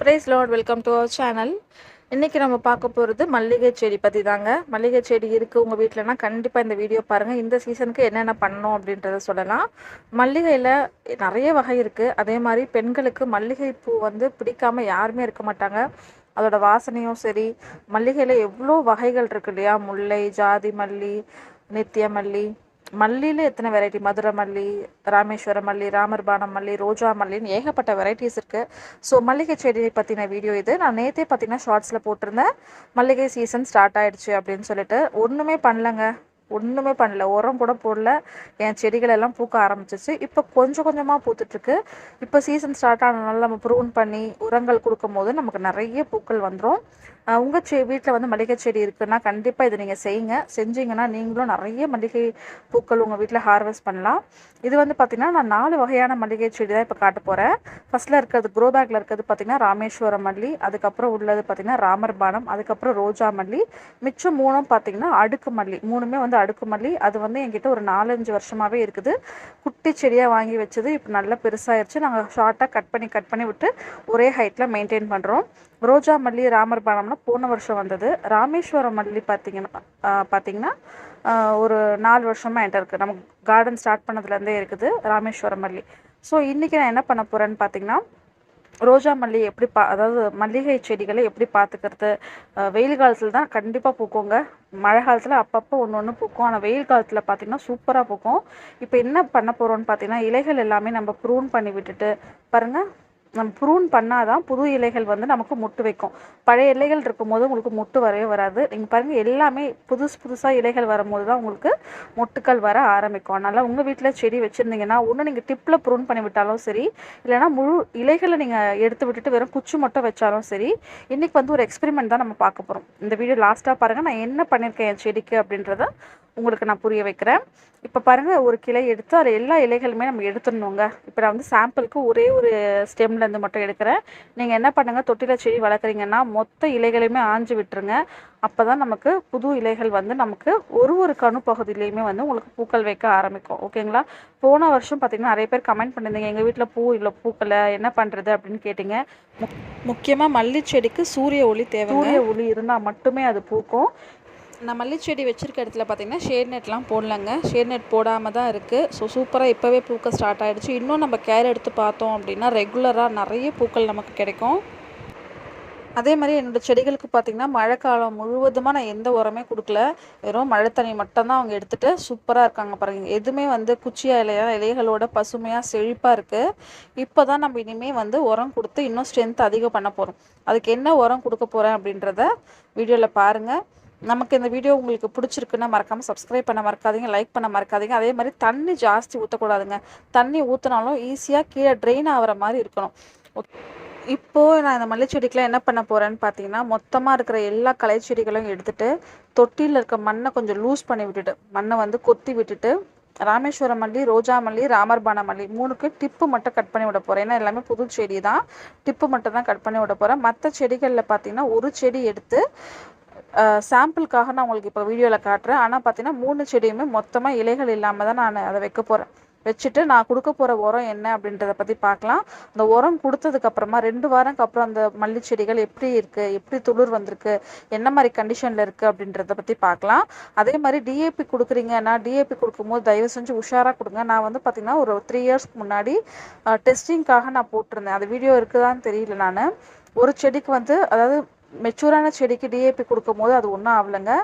Praise lord welcome to our channel இன்றைக்கி நம்ம பார்க்க போகிறது மல்லிகை செடி பற்றி தாங்க மல்லிகை செடி இருக்குது உங்கள் வீட்டிலனா கண்டிப்பாக இந்த வீடியோ பாருங்கள் இந்த சீசனுக்கு என்னென்ன பண்ணோம் அப்படின்றத சொல்லலாம். மல்லிகையில் நிறைய வகை இருக்குது அதே மாதிரி பெண்களுக்கு மல்லிகை பூ வந்து பிடிக்காம யாருமே இருக்க மாட்டாங்க. அதோட வாசனையும் சரி மல்லிகையில் எவ்வளோ வகைகள் இருக்கு இல்லையா? முல்லை ஜாதி மல்லி நித்திய மல்லி மல்லியில் எத்தனை வெரைட்டி மதுரை மல்லி ராமேஸ்வர மல்லி ராமர்பானம் மல்லி ரோஜா மல்லின்னு ஏகப்பட்ட வெரைட்டிஸ் இருக்குது ஸோ மல்லிகை செடியை பற்றின வீடியோ இது. நான் நேற்றே பார்த்தீங்கன்னா ஷார்ட்ஸில் போட்டிருந்தேன். மல்லிகை சீசன் ஸ்டார்ட் ஆகிடுச்சு அப்படின்னு சொல்லிட்டு. ஒன்றுமே பண்ணலங்க. ஒன்றுமே பண்ணல. உரம் கூட போடல. என் செடிகள் எல்லாம் பூக்க ஆரம்பிச்சிச்சு. இப்போ கொஞ்சம் கொஞ்சமாக பூத்துட்ருக்கு இப்போ சீசன் ஸ்டார்ட் ஆனதுனால நம்ம ப்ரூன் பண்ணி உரங்கள் கொடுக்கும் போது நமக்கு நிறைய பூக்கள் வந்துடும் உங்கள் செ வீட்டில் வந்து மல்லிகை செடி இருக்குன்னா கண்டிப்பாக இதை நீங்கள் செய்யுங்க. செஞ்சீங்கன்னா நீங்களும் நிறைய மல்லிகை பூக்கள் உங்கள் வீட்டில் ஹார்வெஸ்ட் பண்ணலாம். இது வந்து பார்த்திங்கன்னா நான் நாலு வகையான மல்லிகை செடி தான் இப்போ காட்ட போகிறேன் ஃபஸ்ட்டில் இருக்கிறது க்ரோ பேக்கில் இருக்கிறது பார்த்திங்கன்னா ராமேஸ்வரம் மல்லி அதுக்கப்புறம் உள்ளது பார்த்திங்கன்னா ராமர் பானம் அதுக்கப்புறம் ரோஜா மல்லி மிச்சம் மூணும் பார்த்திங்கன்னா அடுக்கு மல்லி. மூணுமே வந்து அடுக்கு மல்லி அது வந்து என்கிட்ட ஒரு நாலஞ்சு வருஷமாகவே இருக்குது. குட்டி செடியாக வாங்கி வச்சது இப்போ நல்லா பெருசாகிருச்சு நாங்கள் ஷார்ட்டாக கட் பண்ணி கட் பண்ணி விட்டு ஒரே ஹைட்டில் மெயின்டைன் பண்ணுறோம் ரோஜா மல்லி ராமர் பானம்னா போன வருஷம் வந்தது. ராமேஸ்வரம் மல்லி பார்த்திங்கன்னா பார்த்திங்கன்னா ஒரு நாலு வருஷமாக என்கிட்ட இருக்குது நமக்கு கார்டன் ஸ்டார்ட் பண்ணதுலேருந்தே இருக்குது ராமேஸ்வரம் மல்லி. ஸோ இன்றைக்கி நான் என்ன பண்ண போகிறேன்னு பார்த்திங்கன்னா ரோஜா மல்லி எப்படி பா அதாவது மல்லிகை செடிகளை எப்படி பார்த்துக்கிறது வெயில் காலத்தில் தான் கண்டிப்பாக பூக்குங்க. மழை காலத்தில் அப்பப்போ ஒன்று ஒன்று பூக்கும். ஆனால் வெயில் காலத்தில் பார்த்திங்கன்னா சூப்பராக பூக்கும். இப்போ என்ன பண்ண போகிறோன்னு பார்த்தீங்கன்னா இலைகள் எல்லாமே நம்ம ப்ரூன் பண்ணி விட்டுட்டு பாருங்கள் நம்ம ப்ரூன் பண்ணால் தான் புது இலைகள் வந்து நமக்கு முட்டு வைக்கும். பழைய இலைகள் இருக்கும்போது உங்களுக்கு முட்டு வரவே வராது. நீங்கள் பாருங்கள் எல்லாமே புதுசு புதுசாக இலைகள் வரும்போது தான் உங்களுக்கு மொட்டுக்கள் வர ஆரம்பிக்கும். அதனால் உங்கள் வீட்டில் செடி வச்சுருந்தீங்கன்னா ஒன்று நீங்கள் டிப்பில் ப்ரூன் பண்ணி விட்டாலும் சரி இல்லைனா முழு இலைகளை நீங்கள் எடுத்து விட்டுட்டு வெறும் குச்சி மட்டும் வச்சாலும் சரி இன்றைக்கி வந்து ஒரு எக்ஸ்பெரிமெண்ட் தான் நம்ம பார்க்க போகிறோம் இந்த வீடியோ லாஸ்ட்டாக பாருங்கள் நான் என்ன பண்ணியிருக்கேன் என் செடிக்கு அப்படின்றத உங்களுக்கு நான் புரிய வைக்கிறேன். இப்போ பாருங்கள் ஒரு கிளை எடுத்து அதில் எல்லா இலைகளுமே நம்ம எடுத்துடணுங்க. இப்போ நான் வந்து சாம்பிளுக்கு ஒரே ஒரு ஸ்டெம்லேருந்து மட்டும் எடுக்கிறேன். நீங்கள் என்ன பண்ணுங்கள் தொட்டில செடி வளர்க்குறீங்கன்னா மொத்த இலைகளையுமே ஆஞ்சு விட்டுருங்க. அப்போ தான் நமக்கு புது இலைகள் வந்து நமக்கு ஒரு ஒரு கணு பகுதியிலையுமே வந்து உங்களுக்கு பூக்கள் வைக்க ஆரம்பிக்கும். ஓகேங்களா? போன வருஷம் பார்த்திங்கன்னா நிறைய பேர் கமெண்ட் பண்ணியிருந்தீங்க எங்கள் வீட்டில் பூ இல்லை பூக்களை என்ன பண்ணுறது அப்படின்னு கேட்டிங்க. முக்கியமாக மல்லி செடிக்கு சூரிய ஒளி தேவை சூரிய ஒளி இருந்தால் மட்டுமே அது பூக்கும். நான் மல்லிச்செடி வச்சுருக்க இடத்துல பார்த்திங்கன்னா ஷேட் நெட்லாம் போடலங்க. ஷேட் நெட் போடாமல் தான் இருக்குது ஸோ சூப்பராக இப்போவே பூக்க ஸ்டார்ட் ஆகிடுச்சு இன்னும் நம்ம கேர் எடுத்து பார்த்தோம் அப்படின்னா ரெகுலராக நிறைய பூக்கள் நமக்கு கிடைக்கும். அதே மாதிரி என்னோடய செடிகளுக்கு பார்த்திங்கன்னா மழை காலம் முழுவதுமாக நான் எந்த உரமே கொடுக்கல. வெறும் மழை தண்ணி மட்டும்தான் அவங்க எடுத்துகிட்டு சூப்பராக இருக்காங்க பாருங்க. எதுவுமே வந்து குச்சியாக இலையா இலைகளோட பசுமையாக செழிப்பாக இருக்குது இப்போ தான் நம்ம இனிமேல் வந்து உரம் கொடுத்து இன்னும் ஸ்ட்ரென்த் அதிகம் பண்ண போகிறோம் அதுக்கு என்ன உரம் கொடுக்க போகிறேன் அப்படின்றத வீடியோவில் பாருங்கள் நமக்கு இந்த வீடியோ உங்களுக்கு பிடிச்சிருக்குன்னா மறக்காமல் சப்ஸ்கிரைப் பண்ண மறக்காதீங்க லைக் பண்ண மறக்காதீங்க. அதே மாதிரி தண்ணி ஜாஸ்தி ஊற்றக்கூடாதுங்க தண்ணி ஊற்றினாலும் ஈஸியாக கீழே ட்ரெயின் ஆகிற மாதிரி இருக்கணும். இப்போது நான் இந்த மல்லி செடிக்கெலாம் என்ன பண்ண போகிறேன்னு பார்த்தீங்கன்னா மொத்தமாக இருக்கிற எல்லா களை செடிகளையும் எடுத்துகிட்டு தொட்டியில் இருக்க மண்ணை கொஞ்சம் லூஸ் பண்ணி விட்டுட்டு மண்ணை வந்து கொத்தி விட்டுட்டு ராமேஸ்வரம் மல்லி ரோஜா மல்லி ராமர்பான மல்லி மூணுக்கு டிப்பு மட்டும் கட் பண்ணி விட போகிறேன் ஏன்னா எல்லாமே புது செடி தான் டிப்பு மட்டும் தான் கட் பண்ணி விட போகிறேன் மற்ற செடிகளில் பார்த்தீங்கன்னா ஒரு செடி எடுத்து சாம்பிளுக்காக நான் உங்களுக்கு இப்போ வீடியோவில் காட்டுறேன். ஆனால் பார்த்தீங்கன்னா மூணு செடியுமே மொத்தமாக இலைகள் இல்லாமல் தான் நான் அதை வைக்க போகிறேன் வச்சுட்டு நான் கொடுக்க போகிற உரம் என்ன அப்படின்றத பற்றி பார்க்கலாம் அந்த உரம் கொடுத்ததுக்கப்புறமா ரெண்டு வாரம்க்கு அப்புறம் அந்த மல்லி செடிகள் எப்படி இருக்குது எப்படி துளிர் வந்திருக்கு என்ன மாதிரி கண்டிஷனில் இருக்குது அப்படின்றத பற்றி பார்க்கலாம் அதே மாதிரி டிஏபி கொடுக்குறீங்கன்னா டிஏபி கொடுக்கும்போது தயவு செஞ்சு உஷாராக கொடுங்க. நான் வந்து பார்த்திங்கன்னா ஒரு த்ரீ இயர்ஸ்க்கு முன்னாடி டெஸ்டிங்காக நான் போட்டிருந்தேன். அது வீடியோ இருக்குதான்னு தெரியல நான். ஒரு செடிக்கு வந்து அதாவது மெச்சூரான செடிக்கு டிஏபி கொடுக்கும்போது அது ஒன்றும் ஆகலைங்க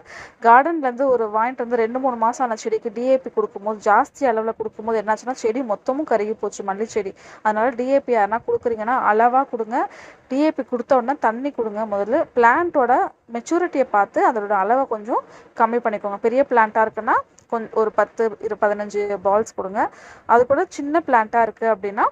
கார்டன்லேருந்து ஒரு வாங்கிட்டு வந்து ரெண்டு மூணு மாதம் ஆன செடிக்கு டிஏபி கொடுக்கும்போது ஜாஸ்தி அளவில் கொடுக்கும்போது என்னாச்சுன்னா செடி மொத்தமும் கருகி போச்சு மல்லி செடி. அதனால் டிஏபி யாருனா கொடுக்குறீங்கன்னா அளவாக கொடுங்க. டிஏபி கொடுத்த உடனே தண்ணி கொடுங்க முதல்ல. பிளான்ட்டோட மெச்சூரிட்டியை பார்த்து அதோட அளவை கொஞ்சம் கம்மி பண்ணிக்கோங்க. பெரிய பிளான்ட்டாக இருக்குன்னா கொஞ்சம் ஒரு பத்து இரு பதினஞ்சு பால்ஸ் கொடுங்க. அது கூட சின்ன பிளான்ட்டாக இருக்குது அப்படின்னா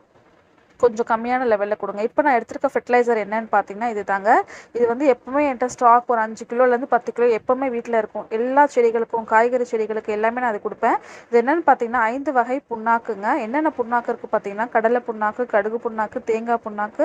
கொஞ்சம் கம்மியான லெவலில் கொடுங்க. இப்போ நான் எடுத்திருக்க ஃபெர்டிலைசர் என்னன்னு பார்த்தீங்கன்னா இது தாங்க இது வந்து எப்போவுமே என்கிட்ட ஸ்டாக் ஒரு அஞ்சு கிலோலேருந்து பத்து கிலோ எப்போவுமே வீட்டில் இருக்கும். எல்லா செடிகளுக்கும் காய்கறி செடிகளுக்கு எல்லாமே நான் அது கொடுப்பேன். இது என்னென்னு பார்த்தீங்கன்னா ஐந்து வகை புண்ணாக்குங்க. என்னென்ன புண்ணாக்கு இருக்குது பார்த்தீங்கன்னா கடலை புண்ணாக்கு கடுகு புண்ணாக்கு தேங்காய் புண்ணாக்கு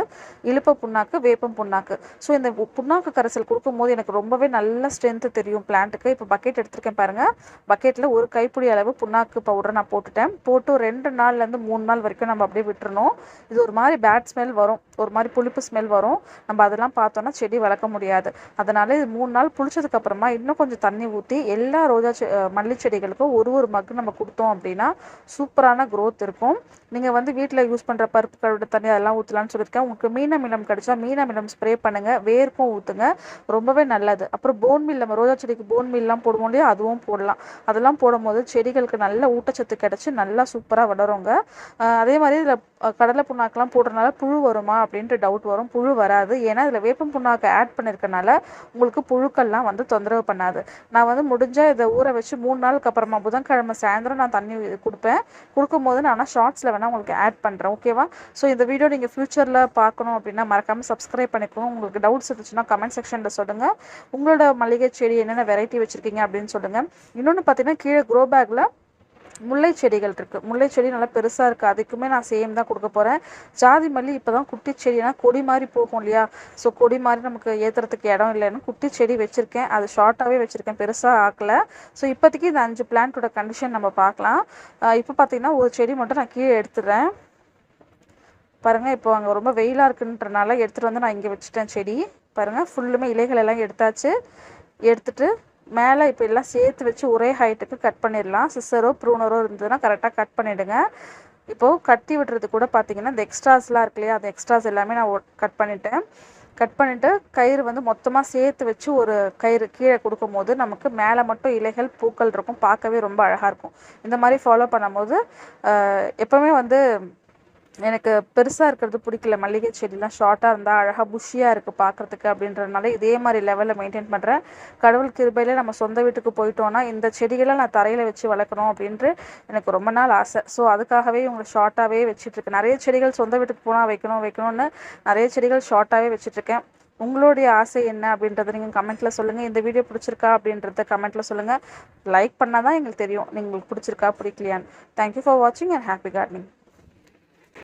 இழுப்ப புண்ணாக்கு வேப்பம் புண்ணாக்கு. ஸோ இந்த புண்ணாக்கு கரைசல் கொடுக்கும்போது எனக்கு ரொம்பவே நல்ல ஸ்ட்ரென்த்து தெரியும் பிளான்ட்டுக்கு இப்போ பக்கெட் எடுத்திருக்கேன் பாருங்கள் பக்கெட்டில் ஒரு கைப்பிடி அளவு புண்ணாக்கு பவுடர் நான் போட்டுட்டேன். போட்டு ரெண்டு நாள்லேருந்து மூணு நாள் வரைக்கும் நம்ம அப்படியே விட்டுறணும். இது ஒரு மாதிரி பேட் ஸ்மெல் வரும். ஒரு மாதிரி புளிப்பு ஸ்மெல் வரும். நம்ம அதெல்லாம் பார்த்தோன்னா செடி வளர்க்க முடியாது. அதனால் இது மூணு நாள் புளிச்சதுக்கப்புறமா இன்னும் கொஞ்சம் தண்ணி ஊற்றி எல்லா ரோஜா செ மல்லி செடிகளுக்கும் ஒரு ஒரு மக்கு நம்ம கொடுத்தோம் அப்படின்னா சூப்பரான க்ரோத் இருக்கும். நீங்கள் வந்து வீட்டில் யூஸ் பண்ணுற பருப்பு கழுவிட தண்ணி அதெல்லாம் ஊற்றலான்னு சொல்லியிருக்கேன். உங்களுக்கு மீன மினம் கிடச்சா மீன மினம் ஸ்ப்ரே பண்ணுங்கள் வேர்க்கும் ஊற்றுங்க ரொம்பவே நல்லது. அப்புறம் போன் மில் நம்ம ரோஜா செடிக்கு போன் மில்லாம் போடுவோம் இல்லையா? அதுவும் போடலாம். அதெல்லாம் போடும்போது செடிகளுக்கு நல்ல ஊட்டச்சத்து கிடச்சி நல்லா சூப்பராக வளருங்க. அதே மாதிரி இதில் கடலை புண்ணாக்கெலாம் போடுறதுனால புழு வருமா அப்படின்ட்டு டவுட் வரும். புழு வராது. ஏன்னா இதில் வேப்பம் புண்ணாக்கு ஆட் பண்ணியிருக்கனால உங்களுக்கு புழுக்கள்லாம் வந்து தொந்தரவு பண்ணாது. நான் வந்து முடிஞ்சால் இதை ஊற வச்சு மூணு நாளுக்கு அப்புறமா புதன்கிழமை சாயந்தரம் நான் தண்ணி கொடுப்பேன். கொடுக்கும்போது நான் ஆனால் ஷார்ட்ஸில் வேணால் உங்களுக்கு ஆட் பண்ணுறேன் ஓகேவா ஸோ இந்த வீடியோ நீங்கள் ஃப்யூச்சரில் பார்க்கணும் அப்படின்னா மறக்காமல் சப்ஸ்கிரைப் பண்ணிக்கோங்க உங்களுக்கு டவுட்ஸ் இருந்துச்சுன்னா கமெண்ட் செக்ஷனில் சொல்லுங்கள் உங்களோட மளிகை செடி என்னென்ன வெரைட்டி வச்சுருக்கீங்க அப்படின்னு சொல்லுங்கள் இன்னொன்று பார்த்தீங்கன்னா கீழே க்ரோ பேக்கில் முல்லை செடிகள் இருக்குது முல்லை செடி நல்லா பெருசாக இருக்குது அதுக்குமே நான் சேம் தான் கொடுக்க போகிறேன் ஜாதி மல்லி இப்போ தான் குட்டி செடினா கொடி மாதிரி போகும் இல்லையா? ஸோ கொடி மாதிரி நமக்கு ஏற்றுறதுக்கு இடம் இல்லைன்னு குட்டி செடி வச்சுருக்கேன். அது ஷார்ட்டாகவே வச்சுருக்கேன். பெருசாக ஆக்கலை. ஸோ இப்போதைக்கு இந்த அஞ்சு பிளான்ட்டோட கண்டிஷன் நம்ம பார்க்கலாம். இப்போ பார்த்திங்கன்னா ஒரு செடி மட்டும் நான் கீழே எடுத்துடுறேன். பாருங்கள் இப்போ அங்கே ரொம்ப வெயிலாக இருக்குன்றனால எடுத்துகிட்டு வந்து நான் இங்கே வச்சுட்டேன் செடி. பாருங்கள் ஃபுல்லுமே இலைகள் எல்லாம் எடுத்தாச்சு. எடுத்துகிட்டு மேலே இப்போ எல்லாம் சேர்த்து வச்சு ஒரே ஹைட்டுக்கு கட் பண்ணிடலாம். சிஸ்ஸரோ ப்ரூனரோ இருந்ததுன்னா கரெக்டாக கட் பண்ணிவிடுங்க இப்போது கட்டி விடுறது கூட பார்த்தீங்கன்னா இந்த எக்ஸ்ட்ராஸ்லாம் இருக்கு இல்லையா? அந்த எக்ஸ்ட்ராஸ் எல்லாமே நான் கட் பண்ணிட்டேன். கட் பண்ணிவிட்டு கயிறு வந்து மொத்தமாக சேர்த்து வச்சு ஒரு கயிறு கீழே கொடுக்கும் போது நமக்கு மேலே மட்டும் இலைகள் பூக்கள் இருக்கும். பார்க்கவே ரொம்ப அழகாக இருக்கும். இந்த மாதிரி ஃபாலோ பண்ணும்போது எப்போவுமே வந்து எனக்கு பெருசாக இருக்கிறது பிடிக்கல. மல்லிகை செடிலாம் ஷார்ட்டாக இருந்தால் அழகாக புஷியாக இருக்குது பார்க்குறதுக்கு அப்படின்றதுனால இதே மாதிரி லெவலில் மெயின்டைன் பண்ணுறேன் கடவுள் கிருபையில் நம்ம சொந்த வீட்டுக்கு போயிட்டோன்னா இந்த செடிகளை நான் தரையில் வச்சு வளர்க்கணும் அப்படின்ட்டு எனக்கு ரொம்ப நாள் ஆசை. ஸோ அதுக்காகவே இவங்க ஷார்ட்டாகவே வச்சுட்ருக்கேன். நிறைய செடிகள் சொந்த வீட்டுக்கு போனால் வைக்கணும் வைக்கணும்னு நிறைய செடிகள் ஷார்ட்டாகவே வச்சுட்ருக்கேன். உங்களுடைய ஆசை என்ன அப்படின்றத நீங்கள் கமெண்ட்டில் சொல்லுங்கள் இந்த வீடியோ பிடிச்சிருக்கா அப்படின்றத கமெண்ட்டில் சொல்லுங்கள் லைக் பண்ணால் தான் எங்களுக்கு தெரியும். உங்களுக்கு பிடிச்சிருக்கா பிடிக்கலையான்னு. தேங்க்யூ ஃபார் வாட்சிங் அண்ட் ஹாப்பி கார்டனிங்